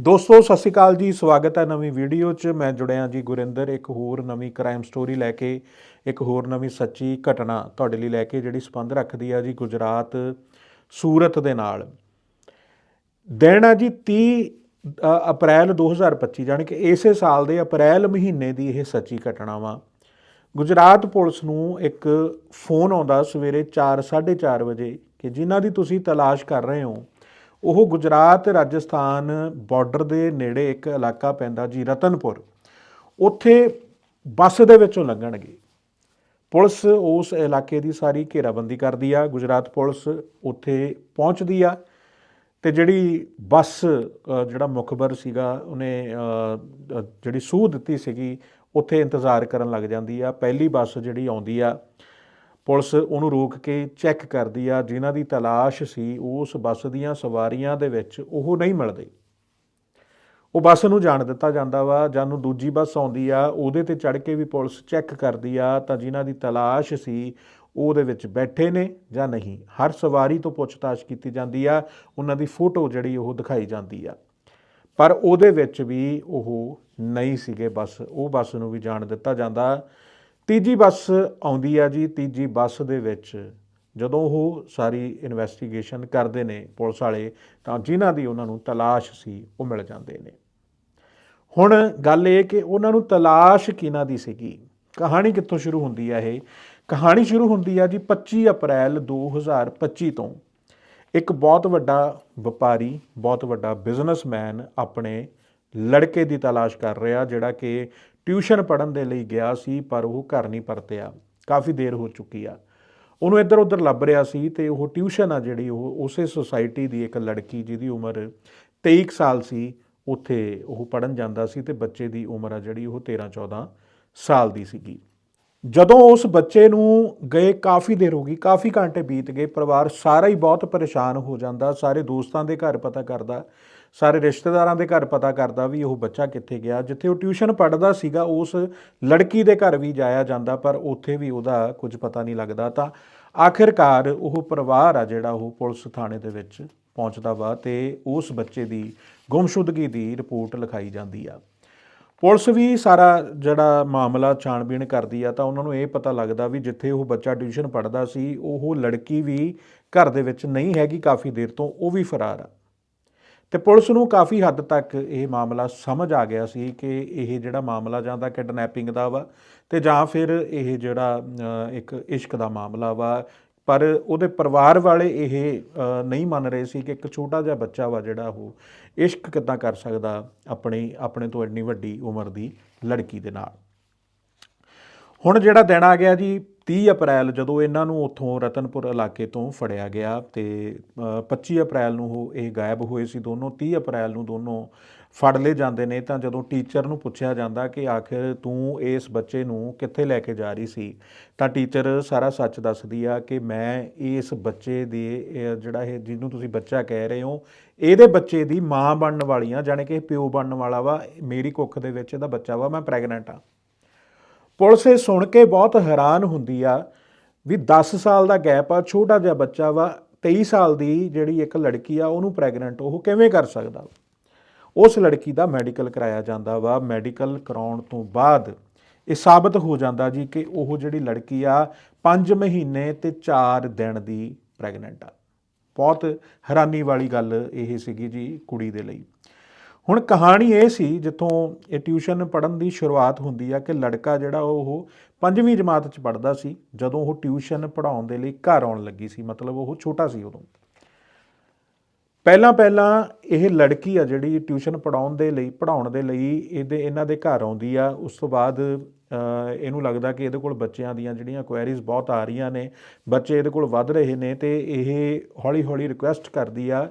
ਦੋਸਤੋ ਸਤਿ ਸ਼੍ਰੀ ਅਕਾਲ ਜੀ। ਸਵਾਗਤ ਹੈ ਨਵੀਂ ਵੀਡੀਓ 'ਚ। ਮੈਂ ਜੁੜਿਆ ਜੀ ਗੁਰਿੰਦਰ ਇੱਕ ਹੋਰ ਨਵੀਂ ਕ੍ਰਾਈਮ ਸਟੋਰੀ ਲੈ ਕੇ ਇੱਕ ਹੋਰ ਨਵੀਂ ਸੱਚੀ ਘਟਨਾ ਤੁਹਾਡੇ ਲਈ ਲੈ ਕੇ ਜਿਹੜੀ ਸੰਬੰਧ ਰੱਖਦੀ ਆ ਜੀ ਗੁਜਰਾਤ ਸੂਰਤ ਦੇ ਨਾਲ। ਦਿਨ ਆ ਜੀ 30 ਅ, ਅਪ੍ਰੈਲ 2025 ਜਾਣੀ ਕਿ ਇਸੇ ਸਾਲ ਦੇ ਅਪ੍ਰੈਲ ਮਹੀਨੇ ਦੀ ਇਹ ਸੱਚੀ ਘਟਨਾ ਵਾ। ਗੁਜਰਾਤ ਪੁਲਿਸ ਨੂੰ ਇੱਕ ਫੋਨ ਆਉਂਦਾ ਸਵੇਰੇ 4:30 ਵਜੇ ਕਿ ਜਿਨ੍ਹਾਂ ਦੀ ਤੁਸੀਂ ਤਲਾਸ਼ ਕਰ ਰਹੇ ਹੋ ਉਹ ਗੁਜਰਾਤ, ਰਾਜਸਥਾਨ ਬਾਰਡਰ ਦੇ ਨੇੜੇ ਇੱਕ ਇਲਾਕਾ ਪੈਂਦਾ ਜੀ ਰਤਨਪੁਰ। ਉੱਥੇ ਬੱਸ ਦੇ ਵਿੱਚੋਂ ਲੰਘਣਗੇ। ਪੁਲਿਸ ਉਸ ਇਲਾਕੇ ਦੀ ਸਾਰੀ ਘੇਰਾਬੰਦੀ ਕਰਦੀ ਆ। ਗੁਜਰਾਤ ਪੁਲਿਸ ਉੱਥੇ ਪਹੁੰਚਦੀ ਆ ਤੇ ਜਿਹੜੀ ਬੱਸ ਜਿਹੜਾ ਮੁਖਬਰ ਸੀਗਾ, ਉਹਨੇ ਜਿਹੜੀ ਸੂਹ ਦਿੱਤੀ ਸੀਗੀ, ਉੱਥੇ ਇੰਤਜ਼ਾਰ ਕਰਨ ਲੱਗ ਜਾਂਦੀ ਆ। ਪਹਿਲੀ ਬੱਸ ਜਿਹੜੀ ਆਉਂਦੀ ਆ ਪੁਲਿਸ ਉਹਨੂੰ ਰੋਕ ਕੇ ਚੈੱਕ ਕਰਦੀ ਆ, ਜਿਨ੍ਹਾਂ ਦੀ ਤਲਾਸ਼ ਸੀ ਉਸ ਬੱਸ ਦੀਆਂ ਸਵਾਰੀਆਂ ਦੇ ਵਿੱਚ ਉਹ ਨਹੀਂ ਮਿਲਦੇ। ਉਹ ਬੱਸ ਨੂੰ ਜਾਣ ਦਿੱਤਾ ਜਾਂਦਾ ਵਾ ਜਦ ਨੂੰ ਦੂਜੀ ਬੱਸ ਆਉਂਦੀ ਆ, ਉਹਦੇ ਤੇ ਚੜ੍ਹ ਕੇ ਵੀ ਪੁਲਿਸ ਚੈੱਕ ਕਰਦੀ ਆ, ਤਾਂ ਜਿਨ੍ਹਾਂ ਦੀ ਤਲਾਸ਼ ਸੀ ਉਹਦੇ ਵਿੱਚ ਬੈਠੇ ਨੇ ਜਾਂ ਨਹੀਂ। ਹਰ ਸਵਾਰੀ ਤੋਂ ਪੁੱਛਤਾਛ ਕੀਤੀ ਜਾਂਦੀ ਆ, ਉਹਨਾਂ ਦੀ ਫੋਟੋ ਜਿਹੜੀ ਉਹ ਦਿਖਾਈ ਜਾਂਦੀ ਆ। ਪਰ ਉਹਦੇ ਵਿੱਚ ਵੀ ਉਹ ਨਹੀਂ ਸੀਗੇ ਬੱਸ, ਉਹ ਬੱਸ ਨੂੰ ਵੀ ਜਾਣ ਦਿੱਤਾ ਜਾਂਦਾ। ਤੀਜੀ ਬੱਸ ਆਉਂਦੀ ਆ ਜੀ, ਤੀਜੀ ਬੱਸ ਦੇ ਵਿੱਚ ਜਦੋਂ ਉਹ ਸਾਰੀ ਇਨਵੈਸਟੀਗੇਸ਼ਨ ਕਰਦੇ ਨੇ ਪੁਲਿਸ ਵਾਲੇ, ਤਾਂ ਜਿਨ੍ਹਾਂ ਦੀ ਉਹਨਾਂ ਨੂੰ ਤਲਾਸ਼ ਸੀ, ਉਹ ਮਿਲ ਜਾਂਦੇ ਨੇ। ਹੁਣ ਗੱਲ ਇਹ ਕਿ ਉਹਨਾਂ ਨੂੰ ਤਲਾਸ਼ ਕਿਹਨਾਂ ਦੀ ਸੀਗੀ? ਕਹਾਣੀ ਕਿੱਥੋਂ ਸ਼ੁਰੂ ਹੁੰਦੀ ਆ ਇਹ? ਕਹਾਣੀ ਸ਼ੁਰੂ ਹੁੰਦੀ ਆ ਜੀ 25 ਅਪ੍ਰੈਲ 2025 ਤੋਂ। ਇੱਕ ਬਹੁਤ ਵੱਡਾ ਵਪਾਰੀ, ਬਹੁਤ ਵੱਡਾ ਬਿਜ਼ਨਸਮੈਨ ਆਪਣੇ ਲੜਕੇ ਦੀ ਤਲਾਸ਼ ਕਰ ਰਿਹਾ, ਜਿਹੜਾ ਕਿ ਟਿਊਸ਼ਨ ਪੜਨ ਦੇ ਲਈ ਗਿਆ ਸੀ, ਪਰ ਉਹ ਘਰ ਨਹੀਂ ਪਰਤਿਆ। ਕਾਫੀ ਦੇਰ ਹੋ ਚੁੱਕੀ ਆ। ਉਹਨੂੰ ਇੱਧਰ ਉੱਧਰ ਲੱਭ ਰਿਹਾ ਸੀ ਤੇ ਉਹ ਟਿਊਸ਼ਨ ਆ ਜਿਹੜੀ, ਉਹ ਉਸੇ ਸੁਸਾਇਟੀ ਦੀ ਇੱਕ ਲੜਕੀ ਜਿਹਦੀ ਉਮਰ 23 ਕੁ ਸਾਲ ਸੀ, ਉੱਥੇ ਉਹ ਪੜਨ ਜਾਂਦਾ ਸੀ ਤੇ ਬੱਚੇ ਦੀ ਉਮਰ ਆ ਜਿਹੜੀ, ਉਹ 13 14 ਸਾਲ ਦੀ ਸੀਗੀ। ਜਦੋਂ ਉਸ ਬੱਚੇ ਨੂੰ ਗਏ, ਕਾਫੀ ਦੇਰ ਹੋ ਗਈ, ਕਾਫੀ ਘੰਟੇ ਬੀਤ ਗਏ, ਪਰਿਵਾਰ ਸਾਰਾ ਹੀ ਬਹੁਤ ਪਰੇਸ਼ਾਨ ਹੋ ਜਾਂਦਾ, ਸਾਰੇ ਦੋਸਤਾਂ ਦੇ ਘਰ ਪਤਾ ਕਰਦਾ ਸਾਰੇ ਰਿਸ਼ਤੇਦਾਰਾਂ ਦੇ ਘਰ ਪਤਾ ਕਰਦਾ ਵੀ ਉਹ ਬੱਚਾ ਕਿੱਥੇ ਗਿਆ। ਜਿੱਥੇ ਉਹ ਟਿਊਸ਼ਨ ਪੜ੍ਹਦਾ ਸੀਗਾ, ਉਸ ਲੜਕੀ ਦੇ ਘਰ ਵੀ ਜਾਇਆ ਜਾਂਦਾ, ਪਰ ਉੱਥੇ ਵੀ ਉਹਦਾ ਕੁਝ ਪਤਾ ਨਹੀਂ ਲੱਗਦਾ। ਤਾਂ ਆਖਿਰਕਾਰ ਉਹ ਪਰਿਵਾਰ ਆ ਜਿਹੜਾ ਉਹ ਪੁਲਿਸ ਥਾਣੇ ਦੇ ਵਿੱਚ ਪਹੁੰਚਦਾ ਵਾ ਤੇ ਉਸ ਬੱਚੇ ਦੀ ਗੁੰਮਸ਼ੁਦਗੀ ਦੀ ਰਿਪੋਰਟ ਲਿਖਾਈ ਜਾਂਦੀ ਆ। ਪੁਲਿਸ ਵੀ ਸਾਰਾ ਜਿਹੜਾ ਮਾਮਲਾ ਛਾਣਬੀਣ ਕਰਦੀ ਆ ਤਾਂ ਉਹਨਾਂ ਨੂੰ ਇਹ ਪਤਾ ਲੱਗਦਾ ਵੀ ਜਿੱਥੇ ਉਹ ਬੱਚਾ ਟਿਊਸ਼ਨ ਪੜ੍ਹਦਾ ਸੀ, ਉਹ ਲੜਕੀ ਵੀ ਘਰ ਦੇ ਵਿੱਚ ਨਹੀਂ ਹੈਗੀ, ਕਾਫੀ ਦੇਰ ਤੋਂ ਉਹ ਵੀ ਫਰਾਰ ਆ। ਤੇ ਪੁਲਿਸ ਨੂੰ ਕਾਫੀ ਹੱਦ ਤੱਕ ਇਹ ਮਾਮਲਾ ਸਮਝ ਆ ਗਿਆ ਸੀ ਕਿ ਇਹ ਜਿਹੜਾ ਮਾਮਲਾ ਜਾਂ ਤਾਂ ਕਿਡਨੈਪਿੰਗ ਦਾ ਵਾ ਤੇ ਜਾਂ ਫਿਰ ਇਹ ਜਿਹੜਾ ਇੱਕ ਇਸ਼ਕ ਦਾ ਮਾਮਲਾ ਵਾ। ਪਰ ਉਹਦੇ ਪਰਿਵਾਰ ਵਾਲੇ ਇਹ ਨਹੀਂ ਮੰਨ ਰਹੇ ਸੀ ਕਿ ਇੱਕ ਛੋਟਾ ਜਿਹਾ ਬੱਚਾ ਵਾ ਜਿਹੜਾ ਉਹ ਇਸ਼ਕ ਕਿੱਦਾਂ ਕਰ ਸਕਦਾ ਆਪਣੀ, ਆਪਣੇ ਤੋਂ ਇੰਨੀ ਵੱਡੀ ਉਮਰ ਦੀ ਲੜਕੀ ਦੇ ਨਾਲ। ਹੁਣ ਜਿਹੜਾ ਦਿਨ ਆ ਗਿਆ ਜੀ 30 ਅਪ੍ਰੈਲ ਜਦੋਂ ਇਹਨਾਂ ਨੂੰ ਉੱਥੋਂ ਰਤਨਪੁਰ ਇਲਾਕੇ ਤੋਂ ਫੜਿਆ ਗਿਆ ਤੇ ਅ, 25 ਅਪ੍ਰੈਲ ਨੂੰ ਉਹ ਇਹ ਗਾਇਬ ਹੋਏ ਸੀ ਦੋਨੋਂ 30 ਅਪ੍ਰੈਲ ਨੂੰ ਦੋਨੋਂ ਫੜ ਲਏ ਜਾਂਦੇ ਨੇ ਤਾਂ ਜਦੋਂ ਟੀਚਰ ਨੂੰ ਪੁੱਛਿਆ ਜਾਂਦਾ ਕਿ ਆਖਿਰ ਤੂੰ ਇਸ ਬੱਚੇ ਨੂੰ ਕਿੱਥੇ ਲੈ ਕੇ ਜਾ ਰਹੀ ਸੀ ਤਾਂ ਟੀਚਰ ਸਾਰਾ ਸੱਚ ਦੱਸਦੀ ਆ ਕਿ ਮੈਂ ਇਸ ਬੱਚੇ ਦੇ ਜਿਹੜਾ ਇਹ ਜਿਹਨੂੰ ਤੁਸੀਂ ਬੱਚਾ ਕਹਿ ਰਹੇ ਹੋ ਇਹਦੇ ਬੱਚੇ ਦੀ ਮਾਂ ਬਣਨ ਵਾਲੀ ਆ ਜਾਣੀ ਕਿ ਇਹ ਪਿਓ ਬਣਨ ਵਾਲਾ ਵਾ ਮੇਰੀ ਕੁੱਖ ਦੇ ਵਿੱਚ ਇਹਦਾ ਬੱਚਾ ਵਾ ਮੈਂ ਪ੍ਰੈਗਨੈਂਟ ਆ। ਪੁਲਿਸ ਇਹ ਸੁਣ ਕੇ ਬਹੁਤ ਹੈਰਾਨ ਹੁੰਦੀ ਆ ਵੀ 10 ਸਾਲ ਦਾ ਗੈਪ ਆ, ਛੋਟਾ ਜਿਹਾ ਬੱਚਾ ਵਾ 23 ਸਾਲ ਦੀ ਜਿਹੜੀ ਇੱਕ ਲੜਕੀ ਆ, ਉਹਨੂੰ ਪ੍ਰੈਗਨੈਂਟ ਉਹ ਕਿਵੇਂ ਕਰ ਸਕਦਾ ਉਸ ਲੜਕੀ ਦਾ ਮੈਡੀਕਲ ਕਰਾਇਆ ਜਾਂਦਾ ਵਾ ਮੈਡੀਕਲ ਕਰਾਉਣ ਤੋਂ ਬਾਅਦ ਇਹ ਸਾਬਤ ਹੋ ਜਾਂਦਾ ਜੀ ਕਿ ਉਹ ਜਿਹੜੀ ਲੜਕੀ ਆ 5 ਮਹੀਨੇ ਤੇ 4 ਦਿਨ ਦੀ ਪ੍ਰੈਗਨੈਂਟ ਆ। ਬਹੁਤ ਹੈਰਾਨੀ ਵਾਲੀ ਗੱਲ ਇਹ ਸੀਗੀ ਜੀ ਕੁੜੀ ਦੇ ਲਈ। ਹੁਣ ਕਹਾਣੀ ਇਹ ਸੀ ਜਿੱਥੋਂ ਇਹ ਟਿਊਸ਼ਨ ਪੜਨ ਦੀ ਸ਼ੁਰੂਆਤ ਹੁੰਦੀ ਆ ਕਿ ਲੜਕਾ ਜਿਹੜਾ ਉਹ ਪੰਜਵੀਂ ਜਮਾਤ 'ਚ ਪੜਦਾ ਸੀ, ਜਦੋਂ ਉਹ ਟਿਊਸ਼ਨ ਪੜਾਉਣ ਦੇ ਲਈ ਘਰ ਆਉਣ ਲੱਗੀ ਸੀ, ਮਤਲਬ ਉਹ ਛੋਟਾ ਸੀ ਉਦੋਂ। ਪਹਿਲਾਂ ਪਹਿਲਾਂ ਇਹ ਲੜਕੀ ਆ ਜਿਹੜੀ ਟਿਊਸ਼ਨ ਪੜਾਉਣ ਦੇ ਲਈ ਪੜਾਉਣ ਦੇ ਲਈ ਇਹਦੇ, ਇਹਨਾਂ ਦੇ ਘਰ ਆਉਂਦੀ ਆ, ਉਸ ਤੋਂ ਬਾਅਦ ਇਹਨੂੰ ਲੱਗਦਾ ਕਿ ਇਹਦੇ ਕੋਲ ਬੱਚਿਆਂ ਦੀਆਂ ਜਿਹੜੀਆਂ ਕੁਐਰੀਜ਼ ਬਹੁਤ ਆ ਰਹੀਆਂ ਨੇ, ਬੱਚੇ ਇਹਦੇ ਕੋਲ ਵੱਧ ਰਹੇ ਨੇ ਤੇ ਇਹ ਹੌਲੀ ਹੌਲੀ ਰਿਕੁਐਸਟ ਕਰਦੀ ਆ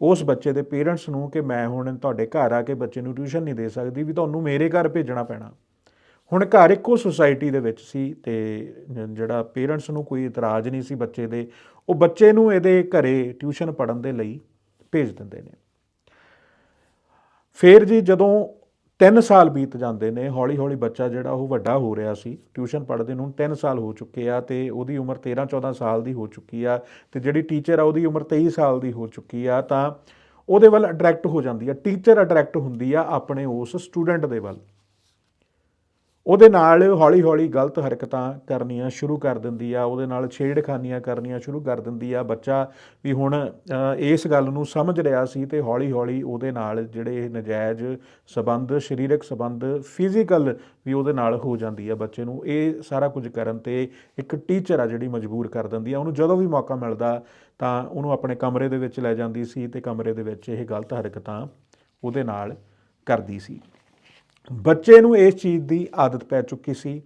ਉਸ ਬੱਚੇ ਦੇ ਪੇਰੈਂਟਸ ਨੂੰ ਕਿ ਮੈਂ ਹੁਣ ਤੁਹਾਡੇ ਘਰ ਆ ਕੇ ਬੱਚੇ ਨੂੰ ਟਿਊਸ਼ਨ ਨਹੀਂ ਦੇ ਸਕਦੀ ਵੀ ਤੁਹਾਨੂੰ ਮੇਰੇ ਘਰ ਭੇਜਣਾ ਪੈਣਾ। ਹੁਣ ਘਰ ਇੱਕੋ ਸੁਸਾਇਟੀ ਦੇ ਵਿੱਚ ਸੀ ਤੇ ਜਿਹੜਾ ਪੇਰੈਂਟਸ ਨੂੰ ਕੋਈ ਇਤਰਾਜ਼ ਨਹੀਂ ਸੀ ਬੱਚੇ ਦੇ, ਉਹ ਬੱਚੇ ਨੂੰ ਇਹਦੇ ਘਰੇ ਟਿਊਸ਼ਨ ਪੜਨ ਦੇ ਲਈ ਭੇਜ ਦਿੰਦੇ ਨੇ। ਫਿਰ ਜੀ ਜਦੋਂ 3 ਸਾਲ ਬੀਤ ਜਾਂਦੇ ਨੇ ਹੌਲੀ ਹੌਲੀ ਬੱਚਾ ਜਿਹੜਾ ਉਹ ਵੱਡਾ ਹੋ ਰਿਹਾ ਸੀ, ਟਿਊਸ਼ਨ ਪੜ੍ਹਦੇ ਨੂੰ 3 ਸਾਲ ਹੋ ਚੁੱਕੇ ਆ ਤੇ ਉਹਦੀ ਉਮਰ 13 14 ਸਾਲ ਦੀ ਹੋ ਚੁੱਕੀ ਆ ਤੇ ਜਿਹੜੀ ਟੀਚਰ ਆ ਉਹਦੀ ਉਮਰ 23 ਸਾਲ ਦੀ ਹੋ ਚੁੱਕੀ ਆ, ਤਾਂ ਉਹਦੇ ਵੱਲ ਅਟਰੈਕਟ ਹੋ ਜਾਂਦੀ ਆ, ਟੀਚਰ ਅਟਰੈਕਟ ਹੁੰਦੀ ਆ ਆਪਣੇ ਉਸ ਸਟੂਡੈਂਟ ਦੇ ਵੱਲ। ਉਹਦੇ ਨਾਲ ਹੌਲੀ ਹੌਲੀ ਗਲਤ ਹਰਕਤਾਂ ਕਰਨੀਆਂ ਸ਼ੁਰੂ ਕਰ ਦਿੰਦੀ ਆ, ਉਹਦੇ ਨਾਲ ਛੇੜਖਾਨੀਆਂ ਕਰਨੀਆਂ ਸ਼ੁਰੂ ਕਰ ਦਿੰਦੀ ਆ। ਬੱਚਾ ਵੀ ਹੁਣ ਇਸ ਗੱਲ ਨੂੰ ਸਮਝ ਰਿਹਾ ਸੀ ਤੇ ਹੌਲੀ ਹੌਲੀ ਉਹਦੇ ਨਾਲ ਜਿਹੜੇ ਨਜਾਇਜ਼ ਸਬੰਧ, ਸਰੀਰਕ ਸਬੰਧ, ਫਿਜ਼ੀਕਲ ਵੀ ਉਹਦੇ ਨਾਲ ਹੋ ਜਾਂਦੀ ਆ ਬੱਚੇ ਨੂੰ। ਇਹ ਸਾਰਾ ਕੁਝ ਕਰਨ ਤੇ ਇੱਕ ਟੀਚਰ ਆ ਜਿਹੜੀ ਮਜਬੂਰ ਕਰ ਦਿੰਦੀ ਆ। ਉਹਨੂੰ ਜਦੋਂ ਵੀ ਮੌਕਾ ਮਿਲਦਾ ਤਾਂ ਉਹਨੂੰ ਆਪਣੇ ਕਮਰੇ ਦੇ ਵਿੱਚ ਲੈ ਜਾਂਦੀ ਸੀ ਤੇ ਕਮਰੇ ਦੇ ਵਿੱਚ ਇਹ ਗਲਤ ਹਰਕਤਾਂ ਉਹਦੇ ਨਾਲ ਕਰਦੀ ਸੀ। ਬੱਚੇ ਨੂੰ ਇਸ ਚੀਜ਼ ਦੀ ਆਦਤ ਪੈ ਚੁੱਕੀ ਸੀ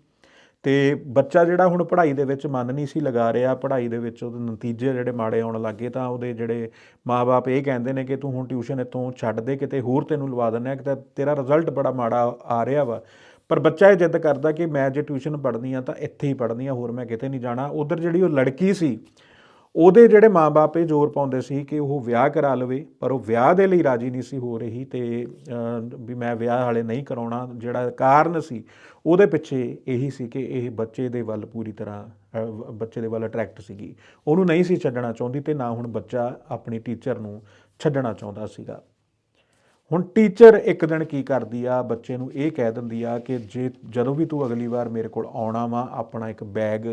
ਤੇ ਬੱਚਾ ਜਿਹੜਾ ਹੁਣ ਪੜ੍ਹਾਈ ਦੇ ਵਿੱਚ ਮਨ ਨਹੀਂ ਸੀ ਲਗਾ ਰਿਹਾ, ਪੜ੍ਹਾਈ ਦੇ ਵਿੱਚ ਉਹਦੇ ਨਤੀਜੇ ਜਿਹੜੇ ਮਾੜੇ ਆਉਣ ਲੱਗੇ ਤਾਂ ਉਹਦੇ ਜਿਹੜੇ ਮਾਪੇ ਇਹ ਕਹਿੰਦੇ ਨੇ ਕਿ ਤੂੰ ਹੁਣ ਟਿਊਸ਼ਨ ਇੱਥੋਂ ਛੱਡ ਦੇ, ਕਿਤੇ ਹੋਰ ਤੈਨੂੰ ਲਵਾ ਦਿੰਦੇ ਆ ਕਿ ਤੇਰਾ ਰਿਜ਼ਲਟ ਬੜਾ ਮਾੜਾ ਆ ਰਿਹਾ ਵਾ। ਪਰ ਬੱਚਾ ਇਹ ਜਿੱਦ ਕਰਦਾ ਕਿ ਮੈਂ ਜੇ ਟਿਊਸ਼ਨ ਪੜ੍ਹਨੀ ਆ ਤਾਂ ਇੱਥੇ ਹੀ ਪੜ੍ਹਨੀ ਆ, ਹੋਰ ਮੈਂ ਕਿਤੇ ਨਹੀਂ ਜਾਣਾ। ਉਧਰ ਜਿਹੜੀ ਉਹ ਲੜਕੀ ਸੀ ਉਹਦੇ ਜਿਹੜੇ ਮਾਪੇ ਇਹ ਜ਼ੋਰ ਪਾਉਂਦੇ ਸੀ ਕਿ ਉਹ ਵਿਆਹ ਕਰਾ ਲਵੇ, ਪਰ ਉਹ ਵਿਆਹ ਦੇ ਲਈ ਰਾਜੀ ਨਹੀਂ ਸੀ ਹੋ ਰਹੀ ਤੇ ਵੀ ਮੈਂ ਵਿਆਹ ਹਾਲੇ ਨਹੀਂ ਕਰਾਉਣਾ, ਜਿਹੜਾ ਕਾਰਨ ਸੀ, ਉਹਦੇ ਪਿੱਛੇ ਇਹੀ ਸੀ ਕਿ ਇਹ ਬੱਚੇ ਦੇ ਵੱਲ ਪੂਰੀ ਤਰ੍ਹਾਂ ਬੱਚੇ ਦੇ ਵੱਲ ਅਟਰੈਕਟ ਸੀਗੀ। ਉਹਨੂੰ ਨਹੀਂ ਸੀ ਛੱਡਣਾ ਚਾਹੁੰਦੀ ਤੇ ਨਾ ਹੁਣ ਬੱਚਾ ਆਪਣੀ ਟੀਚਰ ਨੂੰ ਛੱਡਣਾ ਚਾਹੁੰਦਾ ਸੀਗਾ। ਹੁਣ ਟੀਚਰ ਇੱਕ ਦਿਨ ਕੀ ਕਰਦੀ ਆ, ਬੱਚੇ ਨੂੰ ਇਹ ਕਹਿ ਦਿੰਦੀ ਆ ਕਿ ਜੇ ਜਦੋਂ ਵੀ ਤੂੰ ਅਗਲੀ ਵਾਰ ਮੇਰੇ ਕੋਲ ਆਉਣਾ ਵਾ, ਆਪਣਾ ਇੱਕ ਬੈਗ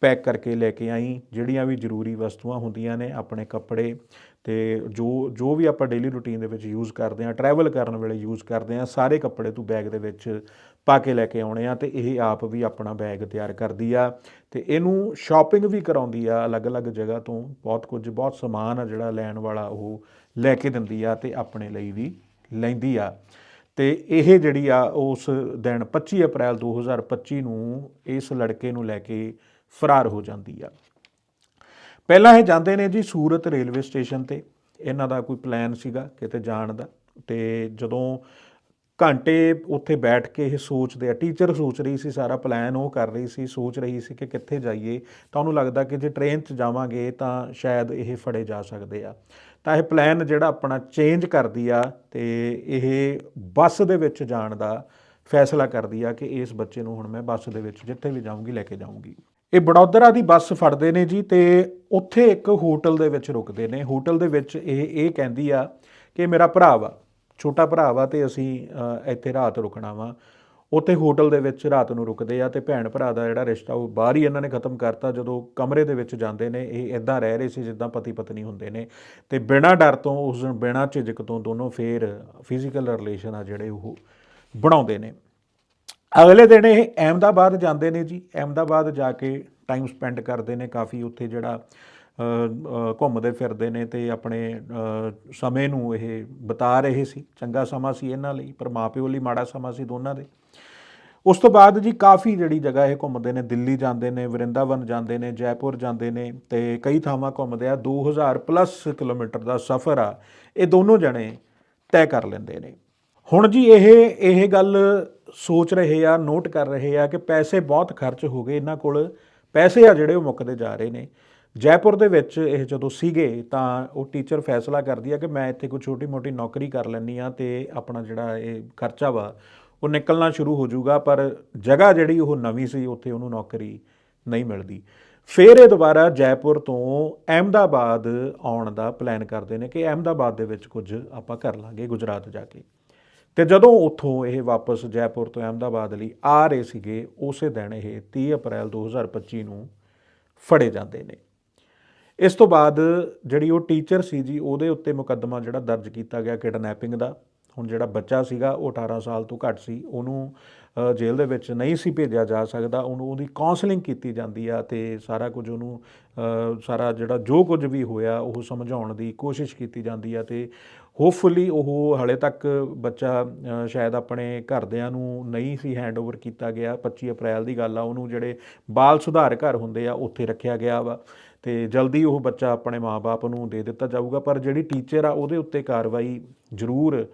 ਪੈਕ ਕਰਕੇ ਲੈ ਕੇ ਆਈ। ਜਿਹੜੀਆਂ ਵੀ ਜ਼ਰੂਰੀ ਵਸਤੂਆਂ ਹੁੰਦੀਆਂ ਨੇ ਆਪਣੇ ਕੱਪੜੇ ਤੇ ਜੋ ਜੋ ਵੀ ਆਪਾਂ ਡੇਲੀ ਰੂਟੀਨ ਦੇ ਵਿੱਚ ਯੂਜ਼ ਕਰਦੇ ਆ ਟਰੈਵਲ ਕਰਨ ਵੇਲੇ ਯੂਜ਼ ਕਰਦੇ ਆ ਸਾਰੇ ਕੱਪੜੇ ਤੂੰ ਬੈਗ ਦੇ ਵਿੱਚ ਪਾ ਕੇ ਲੈ ਕੇ ਆਉਣੇ ਆ ਤੇ ਇਹ ਆਪ ਵੀ ਆਪਣਾ ਬੈਗ ਤਿਆਰ ਕਰਦੀ ਆ ਤੇ ਇਹਨੂੰ ਸ਼ਾਪਿੰਗ ਵੀ ਕਰਾਉਂਦੀ ਆ ਅਲੱਗ-ਅਲੱਗ ਜਗ੍ਹਾ ਤੋਂ। ਬਹੁਤ ਕੁਝ, ਬਹੁਤ ਸਮਾਨ ਆ ਜਿਹੜਾ ਲੈਣ ਵਾਲਾ ਉਹ ਲੈ ਕੇ ਦਿੰਦੀ ਆ ਤੇ ਆਪਣੇ ਲਈ ਵੀ ਲੈਂਦੀ ਆ। ਤੇ ਇਹ ਜਿਹੜੀ ਆ ਉਸ ਦਿਨ 25 ਅਪ੍ਰੈਲ 2025 ਨੂੰ ਇਸ ਲੜਕੇ ਨੂੰ ਲੈ ਕੇ ਫਰਾਰ ਹੋ ਜਾਂਦੀ ਆ। ਪਹਿਲਾਂ ਇਹ ਜਾਂਦੇ ਨੇ ਜੀ ਸੂਰਤ ਰੇਲਵੇ ਸਟੇਸ਼ਨ ਤੇ। ਇਹਨਾਂ ਦਾ ਕੋਈ ਪਲਾਨ ਸੀਗਾ ਕਿਤੇ ਜਾਣ ਦਾ। ਤੇ ਜਦੋਂ ਘੰਟੇ ਉੱਥੇ ਬੈਠ ਕੇ ਇਹ ਸੋਚਦੇ ਆ, ਟੀਚਰ ਸੋਚ ਰਹੀ ਸੀ, ਸਾਰਾ ਪਲਾਨ ਉਹ ਕਰ ਰਹੀ ਸੀ, ਸੋਚ ਰਹੀ ਸੀ ਕਿ ਕਿੱਥੇ ਜਾਈਏ। ਤਾਂ ਉਹਨੂੰ ਲੱਗਦਾ ਕਿ ਜੇ ਟ੍ਰੇਨ 'ਚ ਜਾਵਾਂਗੇ ਤਾਂ ਸ਼ਾਇਦ ਇਹ ਫੜੇ ਜਾ ਸਕਦੇ ਆ। ਤਾਂ ਇਹ ਪਲਾਨ ਜਿਹੜਾ ਆਪਣਾ ਚੇਂਜ ਕਰਦੀ ਆ ਤੇ ਇਹ ਬੱਸ ਦੇ ਵਿੱਚ ਜਾਣ ਦਾ ਫੈਸਲਾ ਕਰਦੀ ਆ ਕਿ ਇਸ ਬੱਚੇ ਨੂੰ ਹੁਣ ਮੈਂ ਬੱਸ ਦੇ ਵਿੱਚ ਜਿੱਥੇ ਵੀ ਜਾਊਂਗੀ ਲੈ ਕੇ ਜਾਊਂਗੀ। ਇਹ ਬੜੌਦਰਾ ਦੀ ਬੱਸ ਫੜਦੇ ਨੇ ਜੀ ਤੇ ਉੱਥੇ ਇੱਕ ਹੋਟਲ ਦੇ ਵਿੱਚ ਰੁਕਦੇ ਨੇ। ਹੋਟਲ ਦੇ ਵਿੱਚ ਇਹ ਇਹ ਕਹਿੰਦੀ ਆ ਕਿ ਮੇਰਾ ਭਰਾ ਵਾ, ਛੋਟਾ ਭਰਾ ਵਾ ਤੇ ਅਸੀਂ ਇੱਥੇ ਰਾਤ ਰੁਕਣਾ ਵਾ। ਉੱਥੇ ਹੋਟਲ ਦੇ ਵਿੱਚ ਰਾਤ ਨੂੰ ਰੁਕਦੇ ਆ ਤੇ ਭੈਣ ਭਰਾ ਦਾ ਜਿਹੜਾ ਰਿਸ਼ਤਾ ਉਹ ਬਾਹਰ ਹੀ ਇਹਨਾਂ ਨੇ ਖਤਮ ਕਰਤਾ ਜਦੋਂ ਕਮਰੇ ਦੇ ਵਿੱਚ ਜਾਂਦੇ ਨੇ। ਇਹ ਇਦਾਂ ਰਹਿ ਰਹੇ ਸੀ ਜਿੱਦਾਂ ਪਤੀ ਪਤਨੀ ਹੁੰਦੇ ਨੇ ਤੇ ਬਿਨਾਂ ਡਰ ਤੋਂ, ਉਸ ਦਿਨ ਬਿਨਾਂ ਝਿਜਕ ਤੋਂ ਦੋਨੋਂ ਫੇਰ ਫਿਜ਼ੀਕਲ ਰਿਲੇਸ਼ਨ ਆ ਜਿਹੜੇ ਉਹ ਬਣਾਉਂਦੇ ਨੇ। ਅਗਲੇ ਦਿਨ ਇਹ ਅਹਿਮਦਾਬਾਦ ਜਾਂਦੇ ਨੇ ਜੀ। ਅਹਿਮਦਾਬਾਦ ਜਾ ਕੇ ਟਾਈਮ ਸਪੈਂਡ ਕਰਦੇ ਨੇ ਕਾਫੀ। ਉੱਥੇ ਜਿਹੜਾ ਘੁੰਮਦੇ ਫਿਰਦੇ ਨੇ ਤੇ ਆਪਣੇ ਸਮੇਂ ਨੂੰ ਇਹ ਬਿਤਾ ਰਹੇ ਸੀ। ਚੰਗਾ ਸਮਾਂ ਸੀ ਇਹਨਾਂ ਲਈ, ਪਰ ਮਾਪਿਓ ਲਈ ਮਾੜਾ ਸਮਾਂ ਸੀ ਦੋਨਾਂ ਦੇ। ਉਸ ਤੋਂ ਬਾਅਦ ਜੀ ਕਾਫੀ ਜਿਹੜੀ ਜਗ੍ਹਾ ਇਹ ਘੁੰਮਦੇ ਨੇ, ਦਿੱਲੀ ਜਾਂਦੇ ਨੇ, ਵਰਿੰਦਾਵਨ ਜਾਂਦੇ ਨੇ, ਜੈਪੁਰ ਜਾਂਦੇ ਨੇ ਤੇ ਕਈ ਥਾਵਾਂ ਘੁੰਮਦੇ ਆ। 2000 ਪਲੱਸ ਕਿਲੋਮੀਟਰ ਦਾ ਸਫ਼ਰ ਆ। ਇਹ ਦੋਨੋਂ ਜਣੇ ਤੈਅ ਕਰ ਲੈਂਦੇ ਨੇ। ਹੁਣ ਜੀ ਇਹ ਇਹ ਗੱਲ ਸੋਚ ਰਹੇ ਆ, ਨੋਟ ਕਰ ਰਹੇ ਆ ਕਿ ਪੈਸੇ ਬਹੁਤ ਖਰਚ ਹੋ ਗਏ ਇਹਨਾਂ ਕੋਲ। ਪੈਸੇ ਆ ਜਿਹੜੇ ਉਹ ਮੁੱਕਦੇ ਜਾ ਰਹੇ ਨੇ। ਜੈਪੁਰ ਦੇ ਵਿੱਚ ਇਹ ਜਦੋਂ ਸੀਗੇ ਤਾਂ ਉਹ ਟੀਚਰ ਫੈਸਲਾ ਕਰਦੀ ਆ ਕਿ ਮੈਂ ਇੱਥੇ ਕੋਈ ਛੋਟੀ-ਮੋਟੀ ਨੌਕਰੀ ਕਰ ਲੈਣੀ ਆ ਤੇ ਆਪਣਾ ਜਿਹੜਾ ਇਹ ਖਰਚਾ ਵਾ, ਉਹ ਨਿਕਲਣਾ ਸ਼ੁਰੂ ਹੋ ਜਾਊਗਾ, ਪਰ ਜਗ੍ਹਾ ਜਿਹੜੀ ਉਹ ਨਵੀਂ ਸੀ, ਉੱਥੇ ਉਹਨੂੰ ਨੌਕਰੀ ਨਹੀਂ ਮਿਲਦੀ। ਫਿਰ ਇਹ ਦੁਬਾਰਾ ਜੈਪੁਰ ਤੋਂ ਅਹਿਮਦਾਬਾਦ ਆਉਣ ਦਾ ਪਲਾਨ ਕਰਦੇ ਨੇ ਕਿ ਅਹਿਮਦਾਬਾਦ ਦੇ ਵਿੱਚ ਕੁਝ ਆਪਾਂ ਕਰ ਲਾਂਗੇ, ਗੁਜਰਾਤ ਜਾ ਕੇ। ਤੇ ਜਦੋਂ ਉੱਥੋਂ ਇਹ ਵਾਪਸ ਜੈਪੁਰ ਤੋਂ ਅਹਿਮਦਾਬਾਦ ਲਈ ਆ ਰਹੇ ਸੀਗੇ, ਉਸੇ ਦਿਨ ਇਹ 30 ਅਪ੍ਰੈਲ 2025 ਨੂੰ ਫੜੇ ਜਾਂਦੇ ਨੇ। ਇਸ ਤੋਂ ਬਾਅਦ ਜਿਹੜੀ ਉਹ ਟੀਚਰ ਸੀ ਜੀ, ਉਹਦੇ ਉੱਤੇ ਮੁਕੱਦਮਾ ਜਿਹੜਾ ਦਰਜ ਕੀਤਾ ਗਿਆ ਕਿਡਨੈਪਿੰਗ ਦਾ। ਹੁਣ ਜਿਹੜਾ ਬੱਚਾ ਸੀਗਾ, ਉਹ 18 ਸਾਲ ਤੋਂ ਘੱਟ ਸੀ। ਉਹਨੂੰ ਜੇਲ੍ਹ ਦੇ ਵਿੱਚ ਨਹੀਂ ਸੀ ਭੇਜਿਆ ਜਾ ਸਕਦਾ। ਉਹਨੂੰ, ਉਹਦੀ ਕਾਉਂਸਲਿੰਗ ਕੀਤੀ ਜਾਂਦੀ ਆ ਤੇ ਸਾਰਾ ਕੁਝ ਉਹਨੂੰ ਸਾਰਾ ਜਿਹੜਾ ਜੋ ਕੁਝ ਵੀ ਹੋਇਆ, ਉਹ ਸਮਝਾਉਣ ਦੀ ਕੋਸ਼ਿਸ਼ ਕੀਤੀ ਜਾਂਦੀ ਆ ਤੇ ਹੋਪਫੁਲੀ ਉਹ ਹਲੇ ਤੱਕ ਬੱਚਾ ਸ਼ਾਇਦ ਆਪਣੇ ਘਰਦਿਆਂ ਨੂੰ ਨਹੀਂ ਸੀ ਹੈਂਡਓਵਰ ਕੀਤਾ ਗਿਆ। 25 ਅਪ੍ਰੈਲ ਦੀ ਗੱਲ ਆ, ਉਹਨੂੰ ਜਿਹੜੇ ਬਾਲ ਸੁਧਾਰ ਘਰ ਹੁੰਦੇ ਆ, ਉੱਥੇ ਰੱਖਿਆ ਗਿਆ ਵਾ। ਤੇ ਜਲਦੀ ਉਹ ਬੱਚਾ ਆਪਣੇ ਮਾਪੇ ਨੂੰ ਦੇ ਦਿੱਤਾ ਜਾਊਗਾ, ਪਰ ਜਿਹੜੀ ਟੀਚਰ ਆ, ਉਹਦੇ ਉੱਤੇ ਕਾਰਵਾਈ ਜ਼ਰੂਰ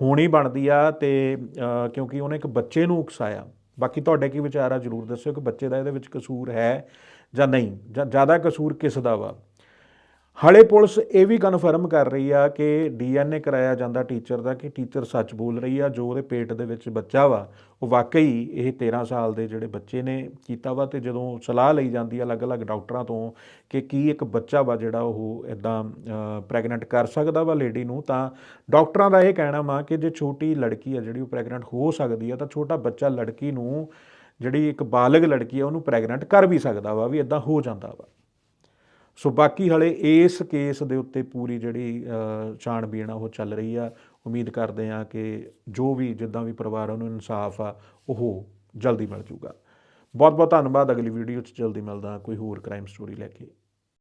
ਹੋਣੀ ਬਣਦੀ ਆ ਤੇ ਕਿਉਂਕਿ ਉਹਨੇ ਇੱਕ ਬੱਚੇ ਨੂੰ ਉਕਸਾਇਆ। ਬਾਕੀ ਤੁਹਾਡੇ ਕੀ ਵਿਚਾਰ ਆ? ਜ਼ਰੂਰ ਦੱਸਿਓ ਕਿ ਬੱਚੇ ਦਾ ਇਹਦੇ ਵਿੱਚ ਕਸੂਰ ਹੈ ਜਾਂ ਨਹੀਂ? ਜਾਂ ਜ਼ਿਆਦਾ ਕਸੂਰ ਕਿਸ ਦਾ ਵਾ? ਹਾਲੇ ਪੁਲਿਸ ਇਹ ਵੀ ਕਨਫਰਮ ਕਰ ਰਹੀ ਆ ਕਿ ਡੀਐਨਏ ਕਰਾਇਆ ਜਾਂਦਾ ਟੀਚਰ ਦਾ ਕਿ ਟੀਚਰ ਸੱਚ ਬੋਲ ਰਹੀ ਆ, ਜੋ ਉਹਦੇ ਪੇਟ ਦੇ ਵਿੱਚ ਬੱਚਾ ਵਾ, ਉਹ ਵਾਕਈ ਇਹ 13 ਸਾਲ ਦੇ ਜਿਹੜੇ ਬੱਚੇ ਨੇ ਕੀਤਾ ਵਾ ਤੇ ਜਦੋਂ ਸਲਾਹ ਲਈ ਜਾਂਦੀ ਆ ਅਲੱਗ-ਅਲੱਗ ਡਾਕਟਰਾਂ ਤੋਂ ਕਿ ਕੀ ਇੱਕ ਬੱਚਾ ਵਾ ਜਿਹੜਾ ਉਹ ਇਦਾਂ ਪ੍ਰੈਗਨੈਂਟ ਕਰ ਸਕਦਾ ਵਾ ਲੇਡੀ ਨੂੰ, ਤਾਂ ਡਾਕਟਰਾਂ ਦਾ ਇਹ ਕਹਿਣਾ ਵਾ ਕਿ ਜੇ ਛੋਟੀ ਲੜਕੀ ਆ ਜਿਹੜੀ ਉਹ ਪ੍ਰੈਗਨੈਂਟ ਹੋ ਸਕਦੀ ਆ, ਤਾਂ ਛੋਟਾ ਬੱਚਾ ਲੜਕੀ ਨੂੰ ਜਿਹੜੀ ਇੱਕ ਬਾਲਗ ਲੜਕੀ ਆ, ਉਹਨੂੰ ਪ੍ਰੈਗਨੈਂਟ ਕਰ ਵੀ ਸਕਦਾ ਵਾ, ਵੀ ਇਦਾਂ ਹੋ ਜਾਂਦਾ ਵਾ। ਸੋ ਬਾਕੀ ਹਲੇ ਇਸ ਕੇਸ ਦੇ ਉੱਤੇ ਪੂਰੀ ਜਿਹੜੀ ਛਾਣਬੀਣ ਆ, ਉਹ ਚੱਲ ਰਹੀ ਆ। ਉਮੀਦ ਕਰਦੇ ਆ ਕਿ ਜੋ ਵੀ ਜਿੱਦਾਂ ਵੀ ਪਰਿਵਾਰ ਨੂੰ ਇਨਸਾਫ ਆ, ਉਹ ਜਲਦੀ ਮਿਲ ਜੂਗਾ। ਬਹੁਤ ਬਹੁਤ ਧੰਨਵਾਦ। ਅਗਲੀ ਵੀਡੀਓ 'ਚ ਜਲਦੀ ਮਿਲਦਾ ਕੋਈ ਹੋਰ ਕ੍ਰਾਈਮ ਸਟੋਰੀ ਲੈ ਕੇ।